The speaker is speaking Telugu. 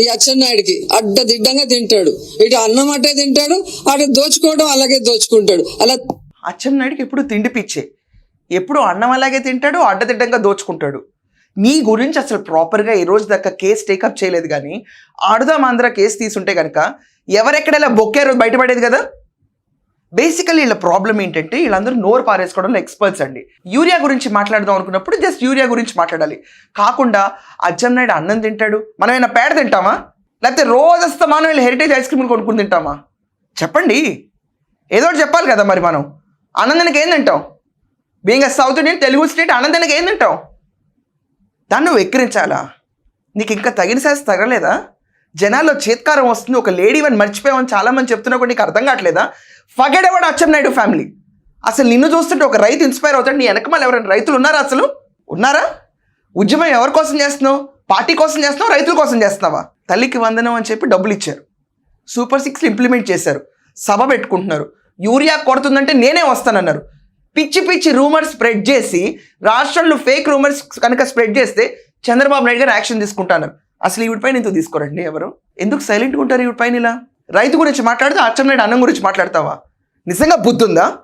ఈ అచ్చెన్నాయుడికి. అడ్డదిడ్డంగా తింటాడు. ఇటు అన్నం అట్టే తింటాడు అటు దోచుకోవడం అలాగే దోచుకుంటాడు. అలా అచ్చెన్నాయుడికి ఎప్పుడు తిండి పిచ్చే. ఎప్పుడు అన్నం అలాగే తింటాడు అడ్డదిడ్డంగా దోచుకుంటాడు. మీ గురించి అసలు ప్రాపర్గా ఈ రోజు దాకా కేసు టేకప్ చేయలేదు కానీ ఆడుదాం ఆంధ్ర కేసు తీసుంటే కనుక ఎవరెక్కడైనా బొక్కారో బయటపడేది కదా? బేసికలీ వీళ్ళ ప్రాబ్లం ఏంటంటే వీళ్ళందరూ నోరు పారేసుకోవడంలో ఎక్స్పర్ట్స్ అండి. యూరియా గురించి మాట్లాడదాం అనుకున్నప్పుడు జస్ట్ యూరియా గురించి మాట్లాడాలి. కాకుండా అచ్చెన్నాయుడు అన్నం తింటాడు. మనం ఏమైనా పేడ తింటామా? లేకపోతే రోజు వస్తామానం వీళ్ళు హెరిటేజ్ ఐస్ క్రీమ్లు కొనుక్కుని తింటామా? చెప్పండి. ఏదో ఒకటి చెప్పాలి కదా మరి మనం. ఆనందానికి ఏం తింటాం? Being a south Indian Telugu state ఆనందానికి ఏం తింటాం? దాన్ని నువ్వు ఎక్కిరించాలా నీకు ఇంకా తగిన శాస్త్ర తగలేదా జనాల్లో చేత్కారం వస్తుంది. ఒక లేడీ వన్ మర్చిపోయామని చాలా మంది చెప్తున్నా కూడా నీకు అర్థం కావట్లేదా? ఫగెడ్ ఎవడు అచ్చం నాయుడు ఫ్యామిలీ. అసలు నిన్ను చూస్తుంటే ఒక రైతు ఇన్స్పైర్ అవుతాడు. నీ వెనకమాల ఎవరైనా రైతులు ఉన్నారా అసలు? ఉన్నారా? ఉద్యమం ఎవరి కోసం చేస్తున్నావు? పార్టీ కోసం చేస్తున్నావు? రైతుల కోసం చేస్తున్నావా? తల్లికి వందనం అని చెప్పి డబ్బులు ఇచ్చారు. సూపర్ సిక్స్ ఇంప్లిమెంట్ చేశారు. సభ పెట్టుకుంటున్నారు. యూరియా కొడుతుందంటే నేనే వస్తానన్నారు. పిచ్చి పిచ్చి రూమర్స్ స్ప్రెడ్ చేసి రాష్ట్రంలో ఫేక్ రూమర్స్ కనుక స్ప్రెడ్ చేస్తే చంద్రబాబు నాయుడు గారు యాక్షన్ తీసుకుంటున్నారు అసలు ఈవిడిపైన ఎందుకు తీసుకోరండి ఎవరు? ఎందుకు సైలెంట్గా ఉంటారు ఈవిడిపైన ఇలా? రైతు గురించి మాట్లాడితే అచ్చెన్నాయుడు అన్నం గురించి మాట్లాడతావా? నిజంగా బుద్ధి ఉందా